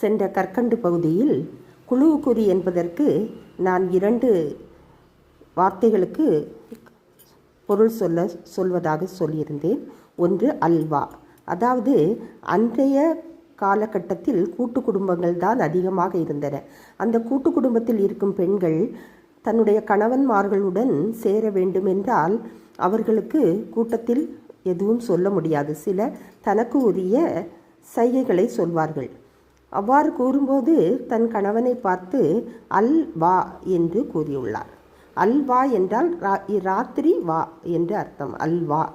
சென்ற கற்கண்டு பகுதியில் குழுவுக்குறி என்பதற்கு நான் இரண்டு வார்த்தைகளுக்கு பொருள் சொல்ல சொல்வதாக சொல்லியிருந்தேன். ஒன்று அல்வா. அதாவது அன்றைய காலகட்டத்தில் கூட்டு குடும்பங்கள் தான் அதிகமாக இருந்தன. அந்த கூட்டு குடும்பத்தில் இருக்கும் பெண்கள் தன்னுடைய கணவன்மார்களுடன் சேர வேண்டுமென்றால் அவர்களுக்கு கூட்டத்தில் எதுவும் சொல்ல முடியாது. சில தனக்கு உரிய சைகைகளை சொல்வார்கள். அவ்வாறு கூறும்போது தன் கணவனை பார்த்து அல் வா என்று கூறியுள்ளார். அல் வா என்றால் ரா- ராத்திரி வா என்று அர்த்தம். அல் வா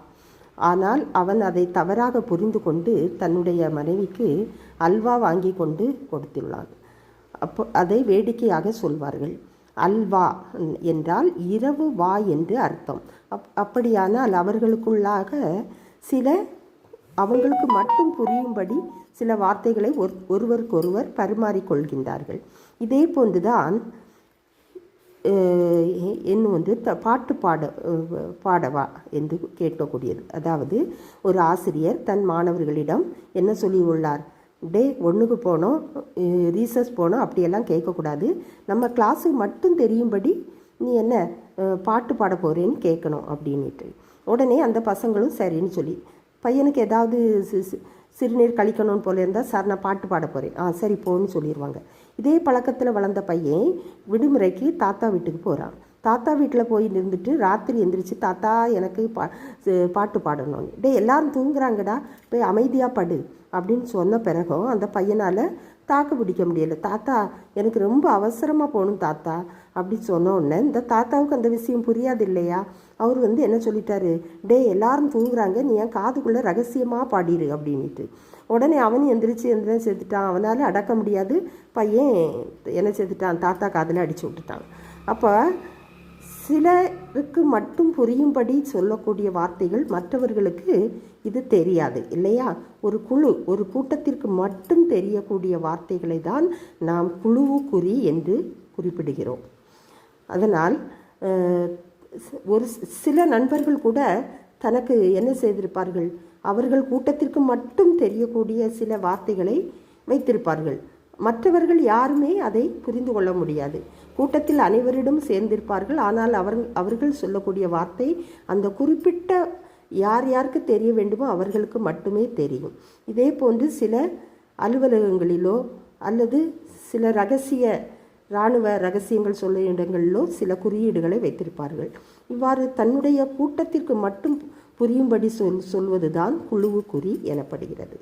ஆனால் அவன் அதை தவறாக புரிந்து கொண்டு தன்னுடைய மனைவிக்கு அல்வா வாங்கி கொண்டு கொடுத்துள்ளான். அப்போ அதை வேடிக்கையாக சொல்வார்கள். அல்வா என்றால் இரவு வா என்று அர்த்தம். அப் அப்படியானால் அவர்களுக்குள்ளாக சில அவங்களுக்கு மட்டும் புரியும்படி சில வார்த்தைகளை ஒரு ஒருவருக்கொருவர் பரிமாறிக்கொள்கின்றார்கள். இதே போன்றுதான் என்ன வந்து த பாட்டு பாட பாடவா என்று கேட்கக்கூடியது. அதாவது ஒரு ஆசிரியர் தன் மாணவர்களிடம் என்ன சொல்லி உள்ளார் டே ஒன்றுக்கு போனோம் ரீசஸ் போனோம் அப்படியெல்லாம் கேட்கக்கூடாது. நம்ம கிளாஸுக்கு மட்டும் தெரியும்படி நீ என்ன பாட்டு பாட போகிறேன்னு கேட்கணும் அப்படின்ட்டு உடனே அந்த பசங்களும் சரின்னு சொல்லி பையனுக்கு ஏதாவது சிறுநீர் கழிக்கணும்னு போல இருந்தால் சார் நான் பாட்டு பாட போகிறேன் ஆ சரி போன்னு சொல்லிடுவாங்க இதே பழக்கத்தில் வளர்ந்த பையன் விடுமுறைக்கு தாத்தா வீட்டுக்கு போகிறான் தாத்தா வீட்டில் போய் நின்றுட்டு ராத்திரி எந்திரிச்சு தாத்தா எனக்கு பா பாட்டு பாடணும்னு. டே எல்லாரும் தூங்குறாங்கடா போய் அமைதியாக படு. அப்படின்னு சொன்ன பிறகும் அந்த பையனால் தாக்கு பிடிக்க முடியல. தாத்தா எனக்கு ரொம்ப அவசரமாக போகணும் தாத்தா அப்படின்னு சொன்ன உடனே இந்த தாத்தாவுக்கு அந்த விஷயம் புரியாது இல்லையா? அவர் வந்து என்ன சொல்லிட்டாரு? டேய் எல்லாரும் தூங்குறாங்க. நீ என் காதுக்குள்ளே ரகசியமாக பாடிடு அப்படின்ட்டு உடனே அவன் எந்திரிச்சு எந்திரிச்சு செத்துட்டான். அவனால் அடக்க முடியாது. பையன் என்ன செத்துட்டான்? தாத்தா காதில் அடித்து விட்டுட்டான். அப்போ சிலருக்கு மட்டும் புரியும்படி சொல்லக்கூடிய வார்த்தைகள் மற்றவர்களுக்கு இது தெரியாது இல்லையா? ஒரு குழு ஒரு கூட்டத்திற்கு மட்டும் தெரியக்கூடிய வார்த்தைகளை தான் நாம் குழுவு குறி என்று குறிப்பிடுகிறோம். அதனால் ஒரு சில நண்பர்கள் கூட தனக்கு என்ன செய்திருப்பார்கள்? அவர்கள் கூட்டத்திற்கு மட்டும் தெரியக்கூடிய சில வார்த்தைகளை வைத்திருப்பார்கள். மற்றவர்கள் யாருமே அதை புரிந்து கொள்ள முடியாது. கூட்டத்தில் அனைவரிடம் சேர்ந்திருப்பார்கள். ஆனால் அவர் அவர்கள் சொல்லக்கூடிய வார்த்தை அந்த குறிப்பிட்ட யார் யாருக்கு தெரிய வேண்டுமோ அவர்களுக்கு மட்டுமே தெரியும். இதே போன்று சில அலுவலகங்களிலோ அல்லது சில ரகசிய இராணுவ ரகசியங்கள் சொல்ல இடங்களிலோ சில குறியீடுகளை வைத்திருப்பார்கள். இவ்வாறு தன்னுடைய கூட்டத்திற்கு மட்டும் புரியும்படி சொல் சொல்வதுதான் குழுவு குறி எனப்படுகிறது.